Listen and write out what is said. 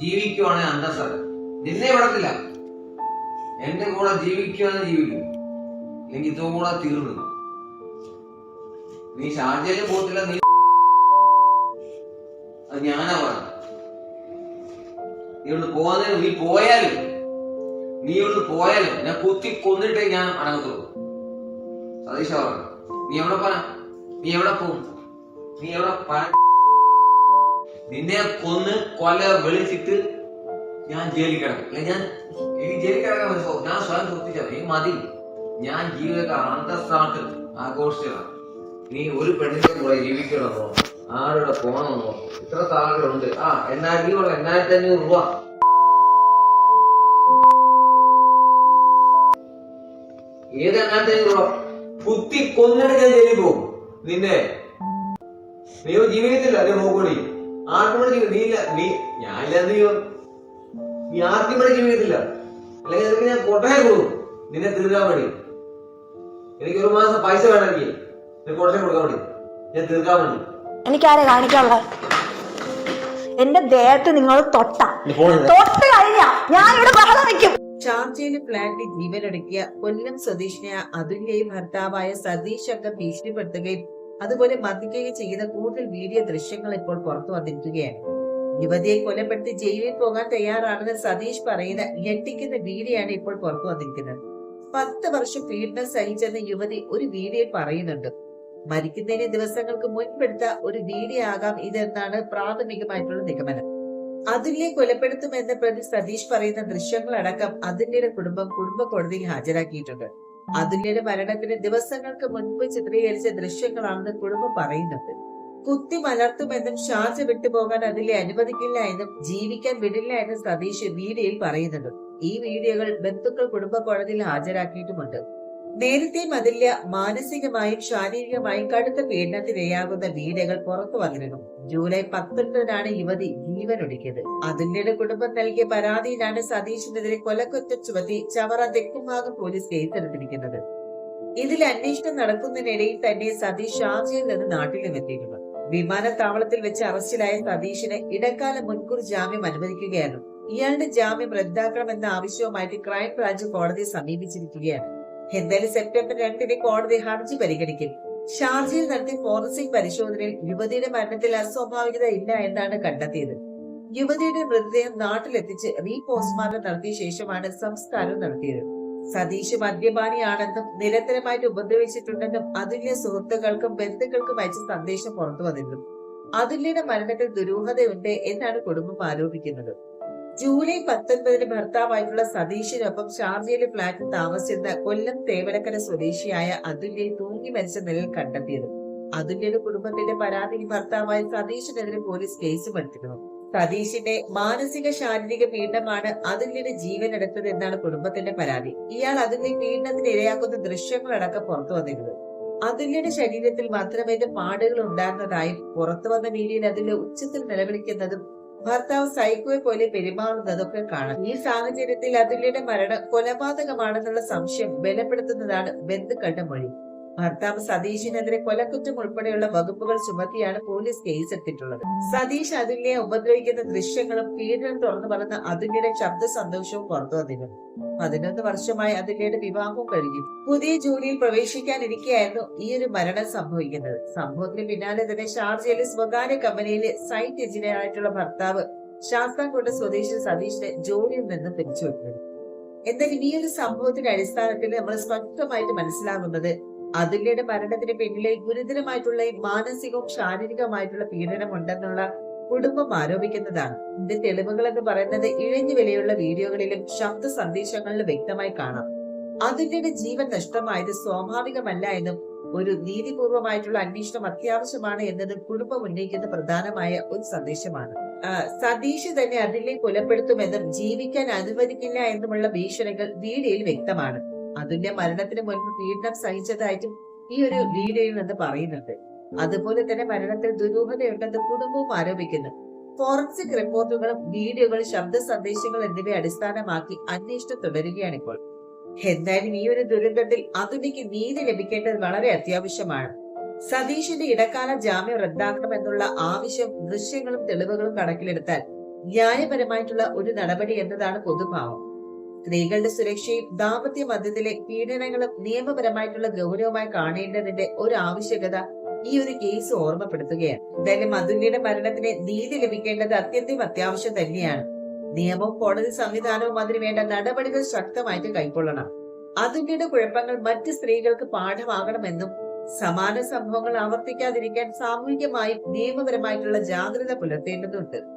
ജീവിക്കുവാണെങ്കിൽ അന്തസ്സല്ല നിന്നെ വിടത്തില്ല എന്റെ കൂടെ ജീവിക്കുവാണെങ്കിൽ ജീവിക്കും. അല്ലെങ്കിൽ ഇതോ കൂടെ തീർന്നു. നീ ഷാർജയിലും പോകത്തില്ല നീ അത് ഞാനാ പറഞ്ഞു നീ ഒന്ന് പോകുന്നതിന് നീ പോയാലും നീ ഒന്ന് പോയാലും ഞാൻ കുത്തി കൊന്നിട്ടേ ഞാൻ അടങ്ങത്തുള്ളൂ. സതീഷ പറഞ്ഞു. നീ എവിടെ പറ നീ എവിടെ പോകും? നീ എവിടെ പറ നിന്നെ കൊന്ന് കൊല വിളിച്ചിട്ട് ഞാൻ ജയിലിൽ കിടക്കും. അല്ലെ ഞാൻ എനിക്ക് ജയിലിൽ കിടക്കാൻ ഞാൻ സ്വയം ശ്രദ്ധിച്ചാൽ ഈ മതി. ഞാൻ ജീവിതത്തെ അന്തസ്ഥാനത്ത് ആഘോഷിച്ചതാണ്. നീ ഒരു പെണ്ണിന്റെ കൂടെ ജീവിക്കണമെന്നോ ആരുടെ പോകണമെന്നോ ഇത്ര താളുകളുണ്ട് ആ എണ്ണായിരത്തി ഉള്ള എണ്ണായിരത്തി അഞ്ഞൂറ് രൂപ. ഏത് എണ്ണായിരത്തി അഞ്ഞൂറ് രൂപ? കുത്തി കൊന്നെടുക്കാൻ ജയിലിൽ പോകും. നിന്നെ. നീ ജീവിക്കത്തില്ല നീ നോക്കൂടി ആർക്കും കൂടെ ജീവി- നീ ഇല്ല നീ ഞാനില്ല നീ നീ ആർക്കും കൂടെ ജീവിക്കത്തില്ല അല്ലെങ്കിൽ നിനക്ക് ഞാൻ കൊട്ടയം കൊടുക്കും. നിന്നെ തീർക്കാൻ വേണ്ടി. എനിക്ക് ഒരു മാസം പൈസ വേണമെങ്കിൽ നിനക്ക് കൊട്ടയം കൊടുക്കാൻ വേണ്ടി. ഞാൻ തീർക്കാൻ വേണ്ടി. എനിക്കാരെ കാണിക്കാനുള്ള? എന്റെ ദേഹത്ത് നിങ്ങൾ തൊട്ട. തൊട്ട് കഴിഞ്ഞ ഞാൻ ഇവിടെ ബഹളം വെക്കും ഷാർജയിലെ ഫ്ളാറ്റിൽ ജീവനൊടുക്കിയ കൊല്ലം സതീഷിനെ അതുല്യയും ഭർത്താവായ സതീഷ് അംഗം ഭീഷണിപ്പെടുത്തുകയും അതുപോലെ മർദ്ദിക്കുകയും ചെയ്യുന്ന കൂടുതൽ വീഡിയോ ദൃശ്യങ്ങൾ ഇപ്പോൾ പുറത്തു വന്നിരിക്കുകയാണ്. യുവതിയെ കൊലപ്പെടുത്തി ജയിലിൽ പോകാൻ തയ്യാറാണെന്ന് സതീഷ് പറയുന്ന ഞെട്ടിക്കുന്ന വീഡിയോയാണ് ഇപ്പോൾ പുറത്തു വന്നിരിക്കുന്നത്. പത്ത് വർഷം പീഡനം സഹിച്ചെന്ന് യുവതി ഒരു വീഡിയോയിൽ പറയുന്നുണ്ട്. മരിക്കുന്നതിന് ദിവസങ്ങൾക്ക് മുൻപെടുത്ത ഒരു വീഡിയോ ആകാം ഇതെന്നാണ് പ്രാഥമികമായിട്ടുള്ള നിഗമനം. അതുല്യെ കൊലപ്പെടുത്തുമെന്ന് പ്രതി സതീഷ് പറയുന്ന ദൃശ്യങ്ങളടക്കം അതുല്യയുടെ കുടുംബം കുടുംബ കോടതിയിൽ ഹാജരാക്കിയിട്ടുണ്ട്. അതുല്യയുടെ മരണത്തിന് ദിവസങ്ങൾക്ക് മുൻപ് ചിത്രീകരിച്ച ദൃശ്യങ്ങളാണെന്ന് കുടുംബം പറയുന്നത്. കുത്തി മലർത്തുമെന്നും ഷാർജ വിട്ടുപോകാൻ അതിലെ അനുവദിക്കില്ല എന്നും ജീവിക്കാൻ വിടില്ല എന്നും സതീഷ് വീഡിയോയിൽ പറയുന്നുണ്ട്. ഈ വീഡിയോകൾ ബന്ധുക്കൾ കുടുംബ കോടതിയിൽ ഹാജരാക്കിയിട്ടുമുണ്ട്. നേരത്തെ മതില്ല മാനസികമായും ശാരീരികമായും കടുത്ത പീഡനത്തിനിരയാകുന്ന വീഡിയോകൾ പുറത്തു വന്നിരുന്നു. ജൂലൈ പത്തൊൻപതിനാണ് യുവതി ജീവനൊടുക്കിയത്. അതിനിടെ കുടുംബം നൽകിയ പരാതിയിലാണ് സതീഷിനെതിരെ കൊലക്കുറ്റം ചുമത്തി ചവറ തെക്കുംഭാഗം പോലീസ് കേസെടുത്തിരിക്കുന്നത് ഇതിൽ അന്വേഷണം നടക്കുന്നതിനിടയിൽ തന്നെ സതീഷ് ഷാർജയിൽ നിന്ന് നാട്ടിലും എത്തിയിരുന്നു. വിമാനത്താവളത്തിൽ വെച്ച് അറസ്റ്റിലായ സതീഷിന് ഇടക്കാല മുൻകൂർ ജാമ്യം അനുവദിക്കുകയായിരുന്നു ഇയാളുടെ ജാമ്യം റദ്ദാക്കണമെന്ന ആവശ്യവുമായിട്ട് ക്രൈംബ്രാഞ്ച് കോടതിയെ സമീപിച്ചിരിക്കുകയാണ്. എന്തായാലും സെപ്റ്റംബർ രണ്ടിന് കോടതി ഹർജി പരിഗണിക്കും. ഷാർജയിൽ നടത്തിയ ഫോറൻസിക് പരിശോധനയിൽ യുവതിയുടെ മരണത്തിൽ അസ്വാഭാവികത ഇല്ല എന്നാണ് കണ്ടെത്തിയത്. യുവതിയുടെ മൃതദേഹം നാട്ടിലെത്തിച്ച് റീ പോസ്റ്റ്മോർട്ടം നടത്തിയ ശേഷമാണ് സംസ്കാരം നടത്തിയത്. സതീഷ് മദ്യപാനിയാണെന്നും നിരന്തരമായിട്ട് ഉപദ്രവിച്ചിട്ടുണ്ടെന്നും അതുല്യ സുഹൃത്തുക്കൾക്കും ബന്ധുക്കൾക്കും അയച്ച സന്ദേശം പുറത്തു വന്നിരുന്നു. അതുല്യയുടെ മരണത്തിൽ ദുരൂഹതയുണ്ട് എന്നാണ് കുടുംബം ആരോപിക്കുന്നത്. ജൂലൈ പത്തൊൻപതിന് ഭർത്താവായിട്ടുള്ള സതീഷിനൊപ്പം ഷാർജയിലെ ഫ്ളാറ്റിൽ താമസിച്ചിരുന്ന കൊല്ലം തേവരക്കര സ്വദേശിയായ അതുല്യയെ തൂങ്ങി മരിച്ച നിലയിൽ കണ്ടെത്തിയത്. അതുല്യയുടെ കുടുംബത്തിന്റെ പരാതിയിൽ ഭർത്താവായ സതീഷിനെതിരെ പോലീസ് കേസ് എടുത്തിരുന്നു സതീഷിന്റെ മാനസിക ശാരീരിക പീഡനമാണ് അതുല്യയുടെ ജീവൻ എടുത്തത് എന്നാണ് കുടുംബത്തിന്റെ പരാതി. ഇയാൾ അതുല്യ പീഡനത്തിന് ഇരയാക്കുന്ന ദൃശ്യങ്ങളടക്കം പുറത്തു വന്നിരുന്നത് അതുല്യയുടെ ശരീരത്തിൽ മാത്രമേ പാടുകൾ ഉണ്ടായിരുന്നതായും പുറത്തു വന്ന വീഡിയോയിൽ അതുല്യ ഉച്ചത്തിൽ നിലവിളിക്കുന്നതും ഭർത്താവ് സൈക്കോയെ പോലെ പെരുമാറുന്നതൊക്കെ കാണാം. ഈ സാഹചര്യത്തിൽ അതുല്യയുടെ മരണം കൊലപാതകമാണെന്നുള്ള സംശയം ബലപ്പെടുത്തുന്നതാണ് ബന്ധുക്കളുടെ മൊഴി. ഭർത്താവ് സതീഷിനെതിരെ കൊലക്കുറ്റം ഉൾപ്പെടെയുള്ള വകുപ്പുകൾ ചുമത്തിയാണ് പോലീസ് കേസെടുത്തിട്ടുള്ളത് സതീഷ് അതുല്യെ ഉപദ്രവിക്കുന്ന ദൃശ്യങ്ങളും പീഡനം തുറന്നു പറഞ്ഞ അതുല്യയുടെ ശബ്ദ സന്തോഷവും പുറത്തു വന്നിരുന്നു. പതിനൊന്ന് വർഷമായി അതുല്യയുടെ വിവാഹവും കഴിഞ്ഞു. പുതിയ ജോലിയിൽ പ്രവേശിക്കാനിരിക്കെയായിരുന്നു ഈ ഒരു മരണം സംഭവിക്കുന്നത്. സംഭവത്തിന് പിന്നാലെ തന്നെ ഷാർജയിലെ സ്വകാര്യ കമ്പനിയിലെ സൈറ്റ് എഞ്ചിനീയർ ആയിട്ടുള്ള ഭർത്താവ് ശാസ്താംകോട്ട സ്വദേശി സതീഷിനെ ജോലിയിൽ നിന്ന് പിരിച്ചുവിട്ടു. എന്തായാലും ഈ ഒരു സംഭവത്തിന്റെ അടിസ്ഥാനത്തിൽ നമ്മൾ സ്പഷ്ടമായിട്ട് മനസ്സിലാകുന്നത് അതുല്യയുടെ മരണത്തിന് പിന്നിലെ ഗുരുതരമായിട്ടുള്ള ഈ മാനസികവും ശാരീരികവുമായിട്ടുള്ള പീഡനം ഉണ്ടെന്നുള്ള കുടുംബം ആരോപിക്കുന്നതാണ്. ഇതിന്റെ തെളിവുകൾ എന്ന് പറയുന്നത് ഇഴഞ്ഞു വിലയുള്ള വീഡിയോകളിലും ശബ്ദ സന്ദേശങ്ങളിലും വ്യക്തമായി കാണാം. അതുല്യയുടെ ജീവൻ നഷ്ടമായത് സ്വാഭാവികമല്ല എന്നും ഒരു നീതിപൂർവമായിട്ടുള്ള അന്വേഷണം അത്യാവശ്യമാണ് എന്നതും കുടുംബം ഉന്നയിക്കുന്ന പ്രധാനമായ ഒരു സന്ദേശമാണ്. സതീഷ് തന്നെ അതിലെ കൊലപ്പെടുത്തുമെന്നും ജീവിക്കാൻ അനുവദിക്കില്ല എന്നുമുള്ള ഭീഷണികൾ വീഡിയോയിൽ വ്യക്തമാണ്. അതുല്യ മരണത്തിന് മുൻപ് പീഡനം സഹിച്ചതായിട്ടും ഈ ഒരു വീഡിയോയിൽ നിന്ന് പറയുന്നുണ്ട്. അതുപോലെ തന്നെ മരണത്തിൽ ദുരൂഹതയുണ്ടെന്ന് കുടുംബവും ആരോപിക്കുന്നു. ഫോറൻസിക് റിപ്പോർട്ടുകളും വീഡിയോകളും ശബ്ദ സന്ദേശങ്ങൾ എന്നിവയെ അടിസ്ഥാനമാക്കി അന്വേഷണം തുടരുകയാണ് ഇപ്പോൾ. എന്തായാലും ഈ ഒരു ദുരന്തത്തിൽ അതുലിക്ക് നീതി ലഭിക്കേണ്ടത് വളരെ അത്യാവശ്യമാണ്. സതീഷിന്റെ ഇടക്കാല ജാമ്യം റദ്ദാക്കണമെന്നുള്ള ആവശ്യം ദൃശ്യങ്ങളും തെളിവുകളും കണക്കിലെടുത്താൽ ന്യായപരമായിട്ടുള്ള ഒരു നടപടി എന്നതാണ് പൊതുഭാവം. സ്ത്രീകളുടെ സുരക്ഷയും ദാമ്പത്യ മധ്യത്തിലെ പീഡനങ്ങളും നിയമപരമായിട്ടുള്ള ഗൗരവമായി കാണേണ്ടതിന്റെ ഒരു ആവശ്യകത ഈ ഒരു കേസ് ഓർമ്മപ്പെടുത്തുകയാണ്. എന്തായാലും അതുല്യയുടെ മരണത്തിന് നീതി ലഭിക്കേണ്ടത് അത്യന്തം അത്യാവശ്യം തന്നെയാണ്. നിയമവും കോടതി സംവിധാനവും അതിന് വേണ്ട നടപടികൾ ശക്തമായിട്ട് കൈക്കൊള്ളണം. അതുല്യയുടെ കുഴപ്പങ്ങൾ മറ്റ് സ്ത്രീകൾക്ക് പാഠമാകണമെന്നും സമാന സംഭവങ്ങൾ ആവർത്തിക്കാതിരിക്കാൻ സാമൂഹികമായും നിയമപരമായിട്ടുള്ള ജാഗ്രത പുലർത്തേണ്ടതുണ്ട്.